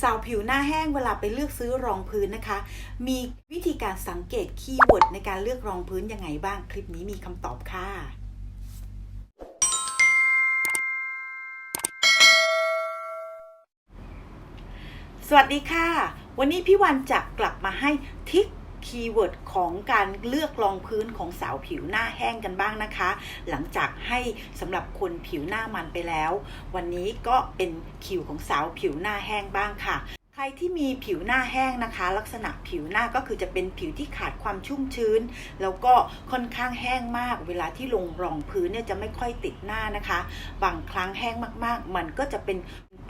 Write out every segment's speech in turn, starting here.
สาวผิวหน้าแห้งเวลาไปเลือกซื้อรองพื้นนะคะ มีวิธีการสังเกตคีย์เวิร์ดในการเลือกรองพื้นยังไงบ้าง คลิปนี้มีคำตอบค่ะสวัสดีค่ะ วันนี้พี่วันจะกลับมาให้ทิก คีย์เวิร์ดของการเลือกรองพื้นของสาวผิวหน้าแห้งกันบ้างนะคะ หลังจากให้สำหรับคนผิวหน้ามันไปแล้ว วันนี้ก็เป็นคิวของสาวผิวหน้าแห้งบ้างค่ะใครที่มีผิวหน้าแห้งนะคะ ลักษณะผิวหน้าก็คือจะเป็นผิวที่ขาดความชุ่มชื้น แล้วก็ค่อนข้างแห้งมาก เวลาที่ลงรองพื้นเนี่ยจะไม่ค่อยติดหน้านะคะ บางครั้งแห้งมากๆ มันก็จะเป็น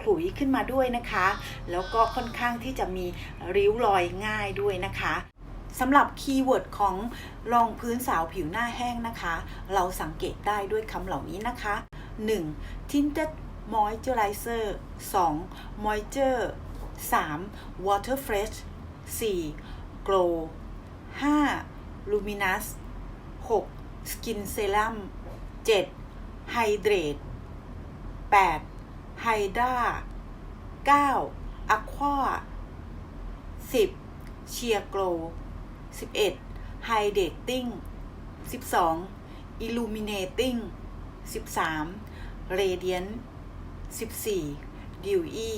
ขลุยขึ้นมาด้วยนะคะ แล้วก็ค่อนข้างที่จะมีริ้วรอยง่ายด้วยนะคะ สำหรับคีย์เวิร์ดของรองพื้นสาวผิวหน้าแห้งนะคะ เราสังเกตได้ด้วยคำเหล่านี้นะคะ 1. tinted moisturizer 2. moisture 3. water fresh 4. glow 5. luminous 6. skin serum 7. hydrate 8. hydra 9. aqua 10. sheer glow 11. hydrating 12. illuminating 13. radiant 14. dewy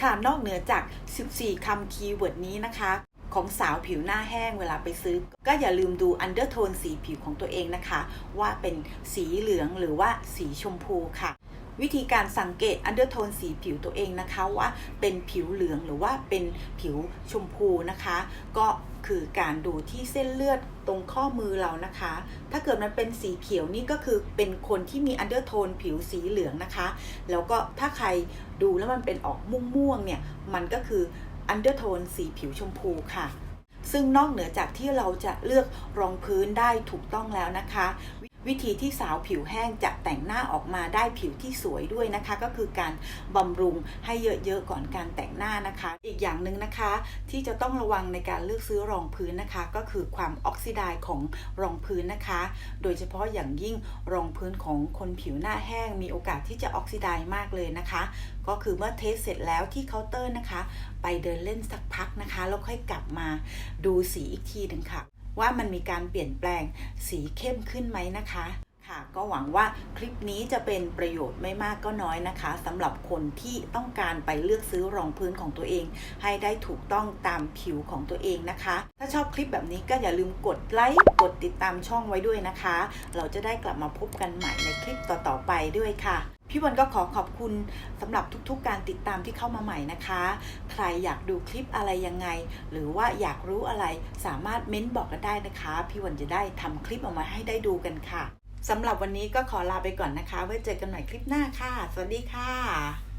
ค่ะนอกเหนือจาก 14 คำคีย์เวิร์ดนี้นะคะ ของสาวผิวหน้าแห้งเวลาไปซื้อ ก็อย่าลืมดูอันเดอร์โทนสีผิวของตัวเองนะคะ ว่าเป็นสีเหลืองหรือว่าสีชมพูค่ะ วิธีการสังเกตอันเดอร์โทนสีผิวตัวเองนะคะว่าเป็นผิวเหลืองหรือว่าเป็นผิวชมพูนะคะ ก็คือการดูที่เส้นเลือดตรงข้อมือเรานะคะ ถ้าเกิดมันเป็นสีเขียวนี่ก็คือเป็นคนที่มีอันเดอร์โทนผิวสีเหลืองนะคะ แล้วก็ถ้าใครดูแล้วมันเป็นออกม่วงๆเนี่ยมันก็คืออันเดอร์โทนสีผิวชมพูค่ะซึ่งนอกเหนือจากที่เราจะเลือกรองพื้นได้ถูกต้องแล้วนะคะ วิธีที่สาวผิวแห้งจะแต่งหน้าออกมาได้ผิวที่สวยด้วยนะคะ ก็คือการบำรุงให้เยอะๆก่อนการแต่งหน้านะคะ อีกอย่างหนึ่งนะคะ ที่จะต้องระวังในการเลือกซื้อรองพื้นนะคะ ก็คือความออกซิไดซ์ของรองพื้นนะคะ โดยเฉพาะอย่างยิ่งรองพื้นของคนผิวหน้าแห้ง มีโอกาสที่จะออกซิไดซ์มากเลยนะคะ ก็คือเมื่อเทสเสร็จแล้วที่เคาน์เตอร์นะคะ ไปเดินเล่นสักพักนะคะแล้วค่อยกลับมาดูสีอีกทีหนึ่งค่ะ ว่ามันมีการเปลี่ยนแปลงสีเข้มขึ้นไหมนะคะค่ะก็หวังว่าคลิปนี้จะเป็นประโยชน์ไม่มากก็น้อยนะคะสำหรับคนที่ต้องการไปเลือกซื้อรองพื้นของตัวเอง ให้ได้ถูกต้องตามผิวของตัวเองนะคะ ถ้าชอบคลิปแบบนี้ก็อย่าลืมกดไลค์กดติดตามช่องไว้ด้วยนะคะ เราจะได้กลับมาพบกันใหม่ในคลิปต่อๆไปด้วยค่ะ พี่วันก็ขอขอบคุณสำหรับทุกๆ การติดตามที่เข้ามาใหม่นะคะ ใครอยากดูคลิปอะไรยังไง หรือว่าอยากรู้อะไรสามารถเม้นบอกกันได้นะคะ พี่วันจะได้ทำคลิปออกมาให้ได้ดูกันค่ะสำหรับวันนี้ก็ขอลาไปก่อนนะคะ ไว้เจอกันใหม่คลิปหน้าค่ะ สวัสดีค่ะ